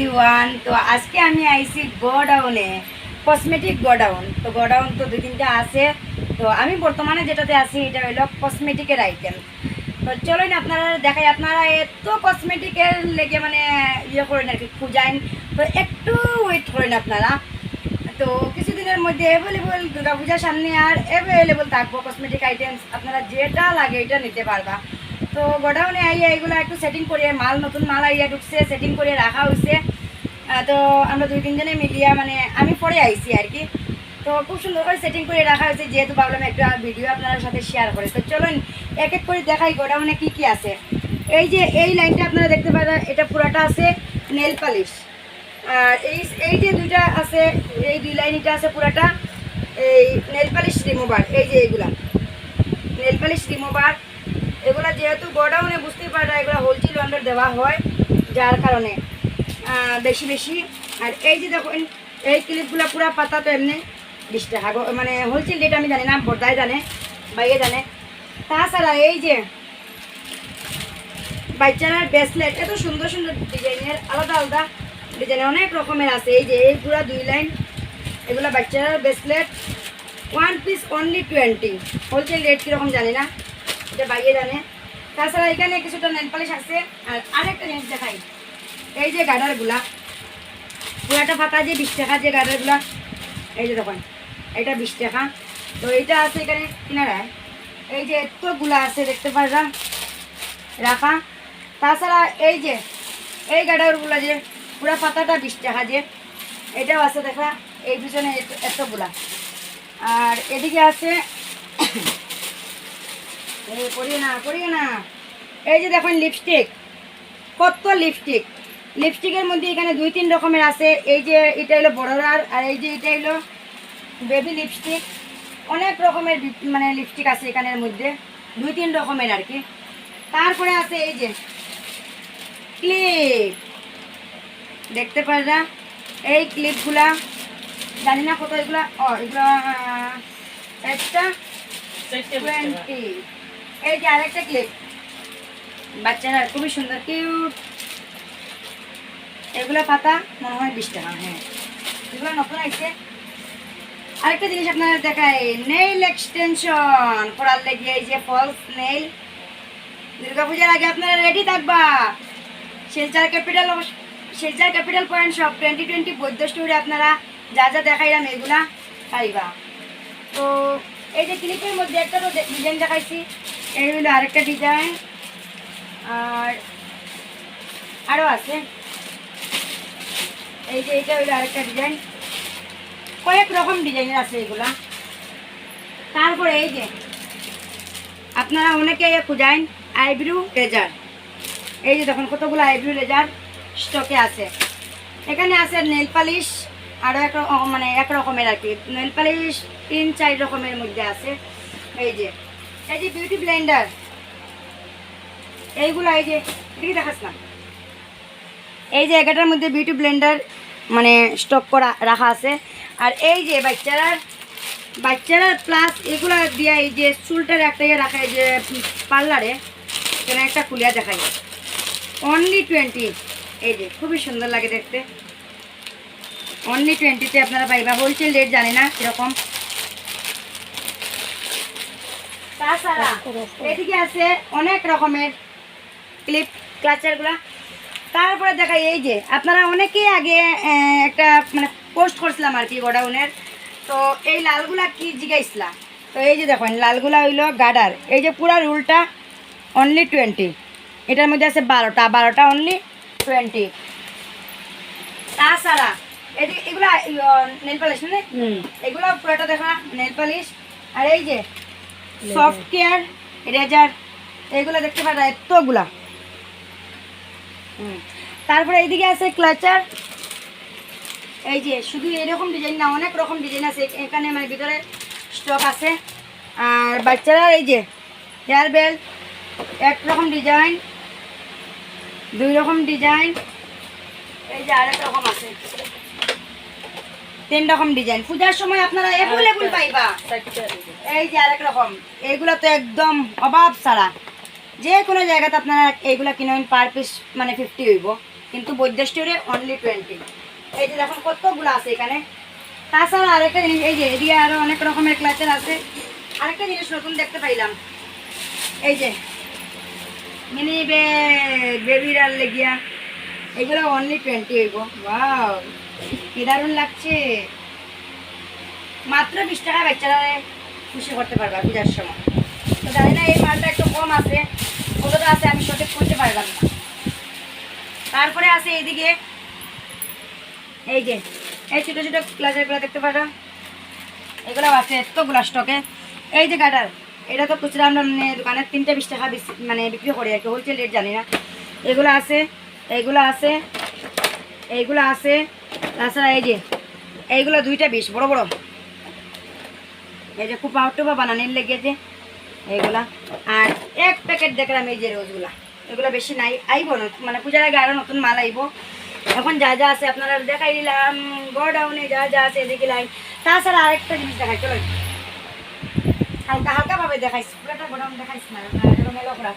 Everyone তো আজকে আমি আইছি গোডাউনে কসমেটিক গোডাউন। তো গোডাউন তো দুই তিনটা আছে। তো আমি বর্তমানে যেটাতে আছি, এটা হলো কসমেটিকের আইটেম তো চলুন আপনারা দেখাই, আপনারা এত কসমেটিকের লেগে মানে ইয়ে করেন আর কি, খুঁজাইন। তো একটু ওয়েট করেন আপনারা। তো কিছুদিনের মধ্যে অ্যাভেলেবল দুর্গাপূজার সামনে আর অ্যাভেলেবল থাকব কসমেটিক আইটেমস আপনারা যেটা লাগে এটা নিতে পারবা। তো গোডাউনে আইয়া এগুলো একটু সেটিং করিয়ে, মাল, নতুন মাল আইয়া ঢুকছে সেটিং করে রাখা হয়েছে তো আমরা দুই তিনজনে মিলিয়া মানে আমি পরে আইছি আর কি। তো খুব সুন্দর করে সেটিং করে রাখা হয়েছে, যেহেতু ভাবলাম একটা ভিডিও আপনার সাথে শেয়ার করে। তো চলুন, এক এক করে দেখাই গোডাউনে কি কি আছে। এই যে এই লাইনটা আপনারা দেখতে পারেন এটা পুরাটা আছে নেল পালিশ আর এই এই যে দুইটা আছে, এই দুই লাইন এটা আছে পুরাটা, এই নেল পালিশ রিমুভার এই যে এইগুলা নেল পালিশ রিমুভার এগুলা যেহেতু গোডাউনে, বুঝতেই পারা, এগুলো হোলসেল অন্ডার দেওয়া হয়, যার কারণে বেশি বেশি। আর এই যে দেখুন এই ক্লিপগুলো পুরো পাতা তো এমনি বিশ টাকা মানে হোলসেল রেট আমি জানি না, বর্দায় জানে বাইরে জানে। তাছাড়া এই যে বাচ্চারার ব্রেসলেট এত সুন্দর সুন্দর ডিজাইনের, আলাদা আলাদা ডিজাইনের অনেক রকমের আছে। এই যে এই এইগুলা দুই লাইন, এগুলো বাচ্চারার bracelet one piece only twenty wholesale rate কীরকম জানি না। এটা বাইরে জানে তাছাড়া এখানে কিছুটা নেল পালিশ আছে। আর আরেকটা জিনিস দেখাই। এই যে গার্ডারগুলা পুরাটা ফাটা যে বিশ টাকা যে গার্ডারগুলা এই যে দেখুন, এটা বিশ টাকা। তো এইটা আছে এখানে কিনারায়। এই যে এতগুলা আছে, দেখতে পারলাম রাখা। তাছাড়া এই যে, এই গাডারগুলো যে, পুরা পাতাটা বিশ টাকা যে, এটাও আছে, দেখা। এই পিছনে এত- এতগুলা। আর এদিকে আছে করিয়ে না করিয়ে না। এই যে দেখুন লিপস্টিক কত লিপস্টিক লিপস্টিকের মধ্যে এখানে দুই তিন রকমের আছে। এই যে এটা হলো বড়রার আর এই যে এটা হলো বেবি লিপস্টিক অনেক রকমের মানে লিপস্টিক আছে এখানের মধ্যে দুই তিন রকমের আর কি। তারপরে আছে এই যে ক্লিপ দেখতে পারা এই ক্লিপগুলা জানি না কত এগুলা ও এগুলো একটা টোয়েন্টি এই যে আরেকটা ক্লিপ বাচ্চারা খুবই সুন্দর কিউট এগুলো পাতা মনে হয় বিশ টাকা হ্যাঁ। এগুলো নতুন আছে আরেকটা জিনিস আপনারা দেখায় নেইল এক্সটেনশন করার লেগে এই যে ফলস নেইল দুর্গাপূজার আগে আপনারা রেডি থাকবা। Silchar capital Silchar capital point সব টোয়েন্টি টোয়েন্টি বৈদ্য স্টোরে আপনারা যা যা দেখাইলাম এগুলা পাইবা। তো, এই যে ক্লিপের মধ্যে একটা তো ডিজাইন দেখাইছি। এই হলো আরেকটা ডিজাইন আর আরও আছে। এই যে এটা হলো আরেকটা ডিজাইন কয়েক রকম ডিজাইনের আছে এগুলা। তারপরে এই যে, আপনারা অনেকে খুঁজাইন আইব্রু লেজার। এই যে দেখুন কতগুলো আইব্রু লেজার স্টকে আছে। এখানে আছে নেল পালিশ আরও এক মানে এক রকমের আর কি। নেল পালিশ তিন চার রকমের মধ্যে আছে। এই যে এই যে বিউটি ব্লেন্ডার এইগুলো এই যে, এদিকে দেখাস না। এই যে এগারোটার মধ্যে বিউটি ব্লেন্ডার মানে স্টক করা, রাখা আছে। আর এই যে বাচ্চারা বাচ্চারা প্লাস এগুলো দিয়ে এই যে চুলটার একটা ইয়ে রাখা, যে পার্লারে সেখানে একটা খুলিয়া দেখাই। অনলি টোয়েন্টি এই যে খুবই সুন্দর লাগে দেখতে। অনলি টোয়েন্টিতে আপনারা পাইবা। হোলসেল রেট জানি না কীরকম। তাছাড়া এদিকে আছে অনেক রকমের ক্লিপ ক্লাচারগুলা তারপরে দেখা এই যে আপনারা অনেকেই আগে একটা মানে পোস্ট করছিলাম আর কি গোডাউনের। তো এই লালগুলা কি জিগাইছিলাম তো এই যে দেখুন লালগুলা হইল গাডার। এই যে পুরা রুলটা অনলি টোয়েন্টি এটার মধ্যে আছে বারোটা বারোটা অনলি টোয়েন্টি তাছাড়া এগুলা নেল পালিশ না এগুলো পুরোটা দেখা নেল পালিশ আর এই যে সফট কেয়ার রেজার এগুলো দেখতে পারা, এতগুলা। তারপরে এইদিকে আছে ক্লাচার এই যে, শুধু এরকম ডিজাইন না, অনেক রকম ডিজাইন আছে। এখানে মানে ভিতরে স্টক আছে। আর বাচ্চারা এই যে হেয়ার বেল্ট এক রকম ডিজাইন দুই রকম ডিজাইন এই যে আরেক রকম আছে। তিন রকম ডিজাইন পূজার সময় আপনারা অ্যাভেলেবল পাইবা। এই যে আরেক রকম। এইগুলো তো একদম অভাব ছাড়া। যে কোনো জায়গাতে আপনারা এইগুলা কিনেন পার পিস মানে ফিফটি হইব। কিন্তু বৈদ্য স্টোরে অনলি টোয়েন্টি এই যে দেখুন কতগুলো আছে এখানে। তাছাড়া আরেকটা জিনিস এই যে এদিকে আরও অনেক রকমের ক্লাচের আছে। আরেকটা জিনিস নতুন দেখতে পাইলাম। এই যে মিনি বেবিরার লেগিয়া। এগুলো অনলি টোয়েন্টি হইব ওয়াও কি দারুণ লাগছে। মাত্র বিশ টাকা খুশি করতে পারবা পূজার সময়। তো জানি না এই মালটা একটু কম আছে কতটা আছে, আমি সঠিক করতে পারলাম না। তারপরে আছে এইদিকে, এই যে, এই ছোটো ছোটো ক্লাসেরগুলো দেখতে পারো। এগুলো আছে এতগুলো স্টকে এই যে গাটার এটা তো খুচরা আমরা মানে দোকানের তিনটে বিশ টাকা মানে বিক্রি করি আর কি হোলসেল রেট জানি না। এগুলো আছে এইগুলো আছে এইগুলো আছে, তাছাড়া এই যে, এইগুলো দুইটা বিশ বড় বড়। এই যে খুব আউটুপা বানানির লেগেছে এইগুলা। আর এক প্যাকেট দেখলাম এই যে রোজগুলা। এগুলো বেশি নাই, আইব মানে পূজার আগে আরও নতুন মাল আইব। এখন যা যা আছে আপনারা দেখাই দিলাম, গোডাউনে যা যা আছে এদিকে লাইন তাছাড়া আরেকটা জিনিস দেখাই চলো হালকা হালকা ভাবে দেখাইছি, পুরোটা গোডাউন দেখাইছি না করা।